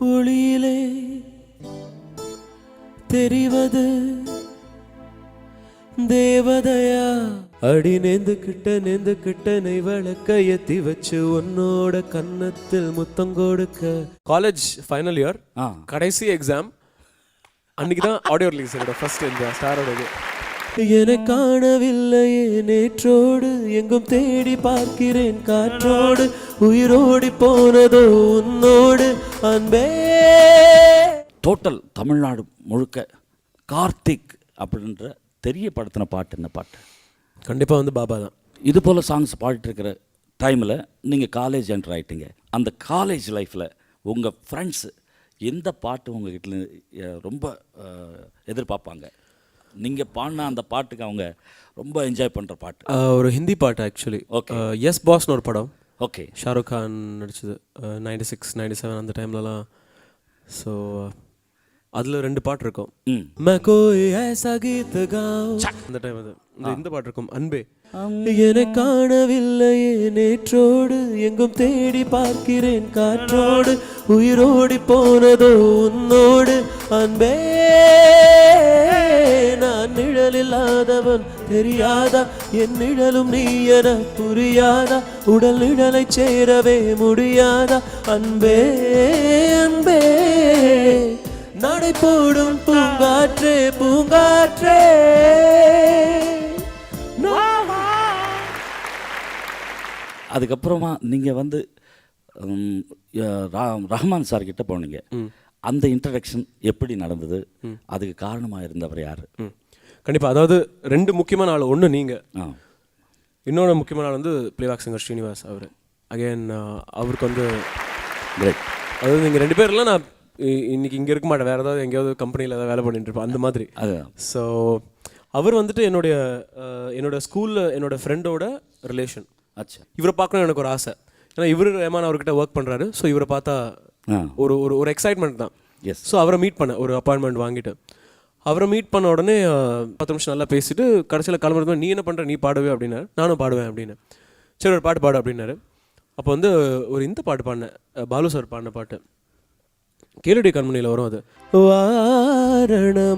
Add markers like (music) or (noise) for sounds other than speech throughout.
ஒளியிலே தெரிவது தேவதையா? அடி நேந்து கிட்ட நேந்து கிட்ட நெய் விளக்க ஏத்தி வச்சு உன்னோட கன்னத்தில் முத்தம் கொடுக்க. காலேஜ் ஃபைனல் இயர் ஆ. கடைசி எக்ஸாம் அன்னைக்கு தான் ஆடியோ ரிலீஸ் என்னோட ஃபர்ஸ்ட் இந்த ஸ்டாரோட இது என காணவில்லையே நேற்றோடு எங்கும் தேடி பார்க்கிறேன். காற்றோடு உயிரோடி போனதோ உன்னோடு அன்பே. டோட்டல் தமிழ்நாடு முழுக்க கார்த்திக் அப்படின்ற தெரியப்படுத்தின பாட்டு என்ன பாட்டு? கண்டிப்பா வந்து பாபா தான். இது போல் சாங்ஸ் பாடிட்டு இருக்கிற டைமில் நீங்கள் காலேஜ் என்டர் ஆயிட்டீங்க. அந்த காலேஜ் லைஃப்பில் உங்கள் ஃப்ரெண்ட்ஸு எந்த பாட்டு உங்ககிட்ட ரொம்ப எதிர்பார்ப்பாங்க? நீங்கள் பாடின அந்த பாட்டுக்கு அவங்க ரொம்ப என்ஜாய் பண்ணுற பாட்டு. ஒரு ஹிந்தி பாட்டு ஆக்சுவலி ஓகே எஸ் பாஸ்னு ஒரு படம். ஓகே ஷாருக் கான் நடிச்சது. நைன்டி சிக்ஸ் நைன்டி செவன் அந்த டைம்லலாம் ஸோ அதில் ரெண்டு பாட்டு இருக்கும். அந்த டைம் அது. இந்த பாட்டு இருக்கும். அன்பே. என காணவில்லையே நேற்றோடு. எங்கும் தேடி பார்க்கிறேன் காற்றோடு. உயிரோடி போனதோ உன்னோடு. அன்பே. நான் நிழல் இல்லாதவன் தெரியாதா? என் நிழலும் நீ என புரியாதா? உடல் நிழலை சேரவே முடியாதா? அன்பே அன்பே. நடை போடும் பூங்காற்றே. பூங்காற்றே அதுக்கப்புறமா நீங்கள் வந்து ரஹ்மான் சார் கிட்ட போனீங்க. அந்த இன்ட்ரடக்ஷன் எப்படி நடந்தது? அதுக்கு காரணமாக இருந்தவர் யார்? ம். கண்டிப்பா. அதாவது ரெண்டு முக்கியமான ஆள் ஒன்று நீங்க. ஆ. இன்னொரு முக்கியமான ஆள் வந்து பிளேபேக் சிங்கர் ஸ்ரீனிவாஸ் அவர். அகைன் அவருக்கு வந்து அதாவது நீங்கள் ரெண்டு பேர்லாம் நான் இன்னைக்கு இங்கே இருக்க மாட்டேன். வேற ஏதாவது எங்கேயாவது கம்பெனியில் ஏதாவது வேலை பண்ணிட்டு இருப்பேன். அந்த மாதிரி. ஸோ அவர் வந்துட்டு என்னுடைய என்னோட ஸ்கூலில் என்னோட ஃப்ரெண்டோட ரிலேஷன் அச்சா. இவரை பார்க்கணும் எனக்கு ஒரு ஆசை. ஏன்னா இவர் ரஹ்மான் அவர்கிட்ட ஒர்க் பண்ணுறாரு ஸோ இவரை பார்த்தா ஒரு ஒரு ஒரு எக்ஸைட்மெண்ட் தான். எஸ் ஸோ அவரை மீட் பண்ண ஒரு அப்பாயின்மெண்ட் வாங்கிட்டு. அவரை மீட் பண்ண உடனே பத்து நிமிஷம் நல்லா பேசிட்டு கடைசியில் கிளம்புறது நீ என்ன பண்ணுற நீ பாடுவே அப்படின்னாரு. நானும் பாடுவேன் அப்படின்னு சரி ஒரு பாட்டு பாடு அப்படின்னாரு. அப்போ வந்து ஒரு இந்த பாட்டு பாடினேன் பாலு சார் பாடின பாட்டு. கேளுடைய கண்மணியில் வரும் அது. வாரணமாயிரம்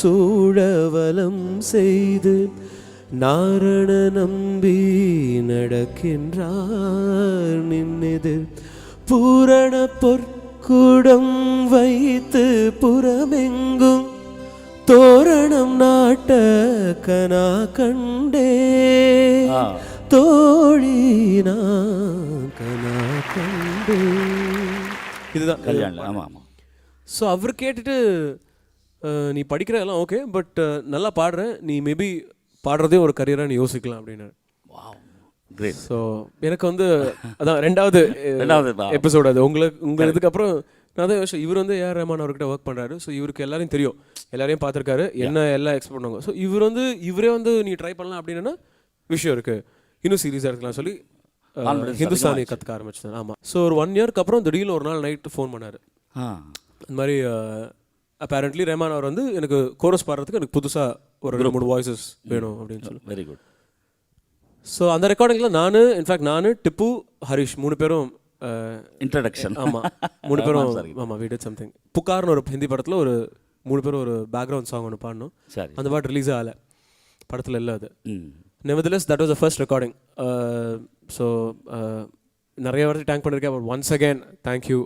சூழவலம் செய்து நாரண நம்பி நடக்கின்றார் நின்னெதிர். பூரண பொற்குடம் வைத்து புறமெங்கும் தோரணம் நாட்ட கனா கண்டே. தோழி கனா கண்டே. இதுதான். கல்யாணம் ஆமாம் ஆமாம் ஸோ அவர் கேட்டுட்டு நீ படிக்கிற எல்லாம் ஓகே பட் நல்லா பாடுற. நீ மேபி பாடுறதே ஒரு கரியராக நீ யோசிக்கலாம் அப்படின்னு கிரேட் ஸோ எனக்கு வந்து அதான் ரெண்டாவது (laughs) ரெண்டாவது எபிசோட் அது. உங்களுக்கு உங்கள் இதுக்கப்புறம் நான் தான் யோசிச்சேன். இவர் வந்து ஏஆர் ரஹ்மான் அவர்கிட்ட ஒர்க் பண்ணுறாரு ஸோ இவருக்கு எல்லாரையும் தெரியும். எல்லாரையும் பார்த்துருக்காரு. என்ன எல்லாம் எக்ஸ்பெக்ட் பண்ணுவாங்க ஸோ இவர் வந்து இவரே வந்து நீ ட்ரை பண்ணலாம் அப்படின்னா விஷயம் இருக்கு. இன்னும் சீரியஸாக இருக்கலாம் சொல்லி ஹிந்துஸ்தானி கற்றுக்க ஆரம்பிச்சேன் ஆமாம் ஸோ ஒரு ஒன் இயர்க்கு அப்புறம் திடீர்னு ஒரு நாள் நைட்டு ஃபோன் பண்ணார். இந்த மாதிரி அப்பேரண்ட்லி ரஹ்மான் அவர் வந்து எனக்கு கோரஸ் பாடுறதுக்கு எனக்கு புதுசாக ஒரு ரெண்டு மூணு வாய்ஸஸ் வேணும் அப்படின்னு சொல்லி. வெரி குட் ஸோ அந்த ரெக்கார்டிங்கில் நான் இன்ஃபேக்ட் நான் டிப்பு ஹரிஷ் மூணு பேரும் இன்ட்ரடக்ஷன் ஆமா மூணு (laughs) பேரும் ஆமா, sorry. ஆமா we did சம்திங் புகார்னு ஒரு ஹிந்தி படத்துல ஒரு மூணு பேரும் ஒரு பேக்ரவுண்ட் சாங் ஒன்று பாடணும் அந்த பாட்டு ரிலீஸ் ஆகல. படத்துல இல்லை அது. ம். Nevertheless that was the first recording so uh, நிறைய வாட்டி டேங்க் பண்ணியிருக்கேன் but once again thank you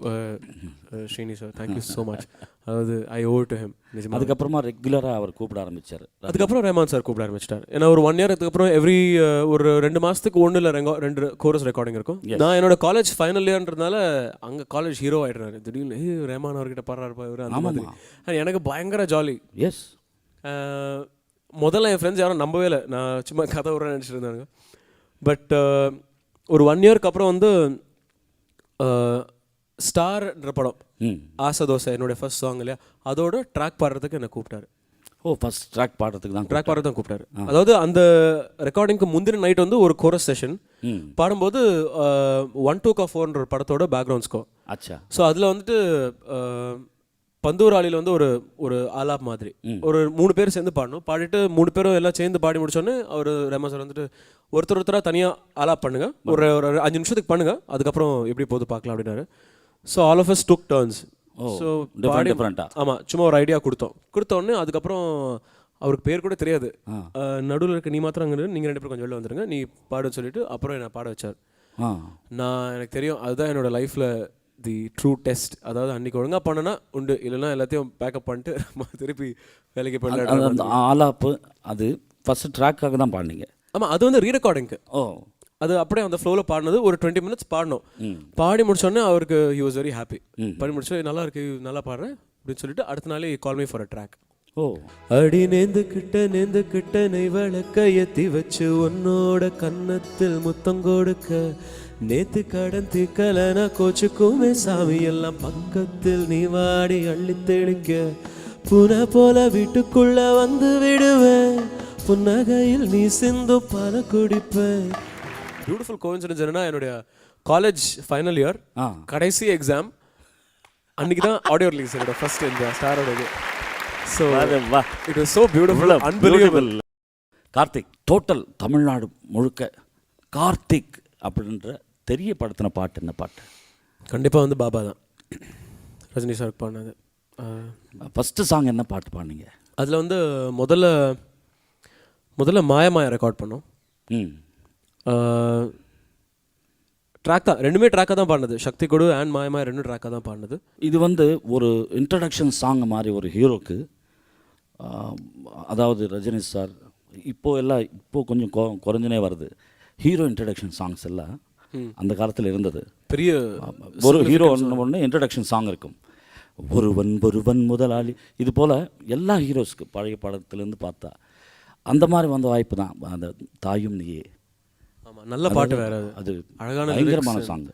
Srini sir thank you so much அதாவது ஐ ஓவர் டு ஹிம் நிஜமாக அதுக்கப்புறமா ரெகுலராக அவர் கூப்பிட ஆரம்பிச்சார். அதுக்கப்புறம் ரஹ்மான் சார் கூப்பிட ஆரம்பிச்சிட்டார். ஏன்னா ஒரு ஒன் இயர் அதுக்கப்புறம் எவ்ரி ஒரு ரெண்டு மாசத்துக்கு ஒன்று இல்லை ரெங்கோ ரெண்டு கோரஸ் ரெக்கார்டிங் இருக்கும். நான் என்னோட காலேஜ் ஃபைனல் இயர்ன்றதுனால அங்கே காலேஜ் ஹீரோ ஆயிடுறாரு. திடீர்னு ஏய் ரஹ்மான் அவர்கிட்ட பாடுறாருப்பா இவர் அந்த மாதிரி. எனக்கு பயங்கர ஜாலி எஸ் முதல்ல என் ஃப்ரெண்ட்ஸ் யாரும் நம்பவே இல்லை. நான் சும்மா கதை விட்றேன் நினச்சிட்டு இருந்தாங்க பட் ஒரு ஒன் இயர்க்கு அப்புறம் வந்து ஸ்டார்ன்ற படம் ஆசை தோசை என்னுடைய ஃபர்ஸ்ட் சாங் இல்லையா? அதோட ட்ராக் பாடுறதுக்கு என்னை கூப்பிட்டாரு. ஓ ஃபர்ஸ்ட் ட்ராக் பாடுறதுக்கு தான் ட்ராக் பாடுறது தான் கூப்பிட்டாரு. அதாவது அந்த ரெக்கார்டிங்க்கு முந்தின நைட் வந்து ஒரு கோரஸ் செஷன் பாடும்போது ஒன் டூ கா ஃபோர்ன்ற ஒரு படத்தோட பேக்ரவுண்ட் ஸ்கோ அச்சா. ஸோ அதில் வந்துட்டு பந்தூராளியில் வந்து ஒரு ஒரு ஆலாப் மாதிரி. ஒரு மூணு பேர் சேர்ந்து பாடணும். பாடிட்டு மூணு பேரும் எல்லாம் சேர்ந்து பாடி முடிச்சோன்னே அவர் ரமா சார் வந்துட்டு ஒருத்தர் ஒருத்தராக தனியாக ஆலாப் பண்ணுங்க. ஒரு ஒரு அஞ்சு நிமிஷத்துக்கு பண்ணுங்க. அதுக்கப்புறம் எப்படி போகுது பார்க்கலாம் அப்படின்னாரு. So all of us took turns so ஆ? ஆமாம் சும்மா ஒரு ஐடியா கொடுத்தோம். கொடுத்த உடனே அதுக்கப்புறம் அவருக்கு பேர் கூட தெரியாது. நடுவில் இருக்க நீ மாத்திரம் அங்கே நீங்கள் ரெண்டு பேரும் கொஞ்சம் வெளில வந்துருங்க. நீ பாடுன்னு சொல்லிட்டு அப்புறம் என்னை பாட வச்சார். நான் எனக்கு தெரியும். அதுதான் என்னோட லைஃப்பில் தி ட்ரூ டெஸ்ட் அதாவது அன்னைக்கு ஒழுங்காக பண்ணனா உண்டு. இல்லைன்னா எல்லாத்தையும் பேக்கப் பண்ணிட்டு (laughs) திருப்பி வேலைக்கு போயிடலாம் அந்த ஆலாப்பு அது ஃபஸ்ட்டு ட்ராக்காக தான் பாடினீங்க. ஆமாம் அது வந்து ரீரெக்கார்டிங்க்கு ஓ. அது அப்படியே அந்த ஃப்ளோவில் பாடினது ஒரு டுவெண்ட்டி மினிட்ஸ் பாடினோம் ம். பாடி முடிச்சோடனே அவருக்கு ஹி வாஸ் வெரி ஹாப்பி. பாடி முடிச்சு நல்லா இருக்கு நல்லா பாடுறேன் அப்படின்னு சொல்லிட்டு அடுத்த நாளே call me for a track ஓ. அடி நேந்து கிட்ட நேந்து கிட்ட நெய் விளக்க ஏத்தி வச்சு உன்னோட கன்னத்தில் முத்தம் கொடுக்க. நேத்து கடன் தீக்கலனா கோச்சுக்குமே சாமி. எல்லாம் பக்கத்தில் நீ வாடி அள்ளி தெளிக்க புன போல வீட்டுக்குள்ள வந்து விடுவேன். புன்னகையில் நீ சிந்தும் பல குடிப்பேன் பியூட்டிஃபுல் கோயின்சிடன்ஸ் என்னன்னா என்னுடைய காலேஜ் ஃபைனல் இயர் ஆ. கடைசி எக்ஸாம் அன்னைக்கு தான் ஆடியோ ரிலீஸ் என்னோட ஃபர்ஸ்ட் இந்த ஸ்டாரோட இது ஸோ வா. It was so beautiful unbelievable Karthik total Tamil Nadu முழுக்க கார்த்திக் அப்படின்ற தெரியப்படுத்தின பாட்டு என்ன பாட்டு? கண்டிப்பாக வந்து பாபா தான். ரஜினி சார் பாடினது. ஃபஸ்ட்டு சாங் என்ன பாட்டு பாடினீங்க? அதில் வந்து முதல்ல முதல்ல மாயமாய ரெக்கார்ட் பண்ணோம். ம். ட்ராக் தான். ரெண்டுமே ட்ராக்காக தான் பாடினது. சக்தி கொடு அண்ட் மாயமாய ரெண்டும் ட்ராக்காக தான் பாடினது. இது வந்து ஒரு இன்ட்ரடக்ஷன் சாங் மாதிரி ஒரு ஹீரோக்கு அதாவது ரஜினி சார் இப்போ எல்லாம் இப்போ கொஞ்சம் கொ குறைஞ்சனே வருது. ஹீரோ இன்ட்ரடக்ஷன் சாங்ஸ் எல்லாம். அந்த காலத்தில் இருந்தது. பெரிய ஒரு ஹீரோ ஒன்று ஒன்று இன்ட்ரடக்ஷன் சாங் இருக்கும். ஒருவன் ஒருவன் முதலாளி. இது போல் எல்லா ஹீரோஸ்க்கு பழைய படத்துலேருந்து பார்த்தா அந்த மாதிரி வந்த வாய்ப்பு தான். அந்த தாயும் நீயே. ஆமாம் நல்ல பாட்டு வேற அது. அழகான பயங்கரமான சாங்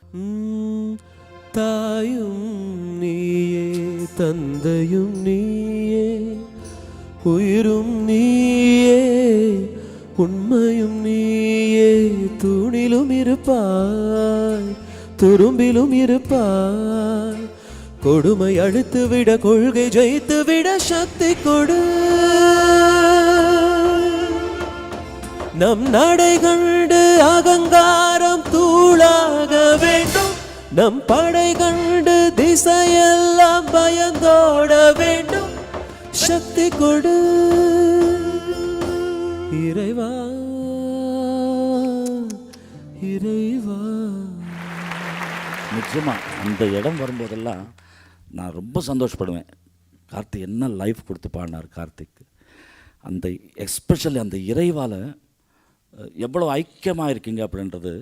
தாயும் நீயே தந்தையும் நீயே உயிரும் நீயே உண்மையும் நீயே துணிலும் இருப்பாய் துரும்பிலும் இருப்பாய். கொடுமை அழுத்து விட கொள்கை ஜெயித்து விட சக்தி கொடு. நம் நடை கண்டு அகங்காரம் தூளாக வேண்டும். நம் படை கண்டு திசையெல்லாம் பயந்தோட வேண்டும். சக்தி கொடு. இறைவா இறைவா. நிச்சயமாக அந்த இடம் வரும்போதெல்லாம் நான் ரொம்ப சந்தோஷப்படுவேன். கார்த்திக் என்ன லைஃப் கொடுத்து பாடினார் கார்த்திக் அந்த எஸ்பெஷலி அந்த இறைவால் எவ்வளோ ஐக்கியமாக இருக்கீங்க அப்படின்றது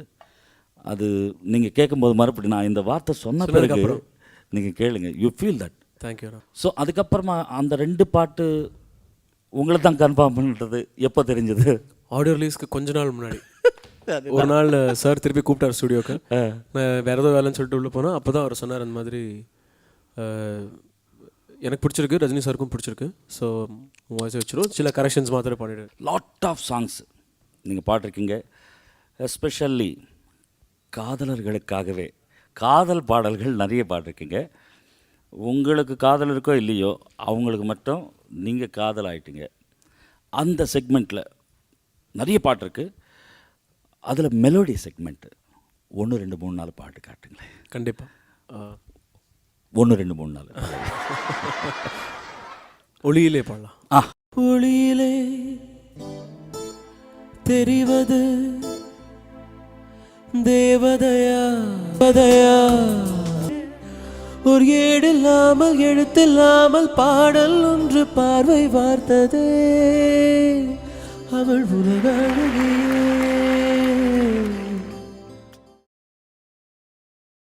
அது நீங்கள் கேட்கும்போது மறுபடியும் நான் இந்த வார்த்தை சொன்ன பிறகு. நீங்கள் கேளுங்க. You feel that thank you so அதுக்கப்புறமா அந்த ரெண்டு பாட்டு உங்களை தான் கன்ஃபார்ம் பண்ணுறது எப்போ தெரிஞ்சது? ஆடியோ ரிலீஸ்க்கு கொஞ்ச நாள் முன்னாடி. (laughs) ஒரு நாள் சார் திருப்பி கூப்பிட்டார் ஸ்டுடியோக்கு நான் வேற ஏதோ வேலைன்னு சொல்லிட்டு உள்ளே போனால் அப்போ தான் அவர் சொன்னார் அந்த மாதிரி எனக்கு பிடிச்சிருக்கு ரஜினி சாருக்கும் பிடிச்சிருக்கு. ஸோ வாய்ஸ் வச்சிரும். சில கரெக்ஷன்ஸ் மாத்திரம் பண்ணிடு. லாட் ஆஃப் சாங்ஸ் நீங்கள் பாடிருக்கீங்க எஸ்பெஷல்லி காதலர்களுக்காகவே. காதல் பாடல்கள் நிறைய பாடிருக்கீங்க உங்களுக்கு காதல் இருக்கோ இல்லையோ அவங்களுக்கு மட்டும் நீங்கள் காதல் ஆயிட்டீங்க அந்த செக்மெண்ட்டில் நிறைய பாட்டு இருக்கு. அதில் மெலோடி செக்மெண்ட்டு ஒன்று ரெண்டு மூணு நாலு பாட்டு காட்டுங்களேன். கண்டிப்பாக ஒன்று ரெண்டு மூணு நாலு. ஒளியிலே பாடலாம். ஆ. ஒளியிலே தெரிவது தேவதையா தேவதையா. ஒரு ஏடில்லாமல் எழுத்தில்லாமல் பாடல் ஒன்று பார்வை வார்த்ததே. அவள் உலகழுகியே.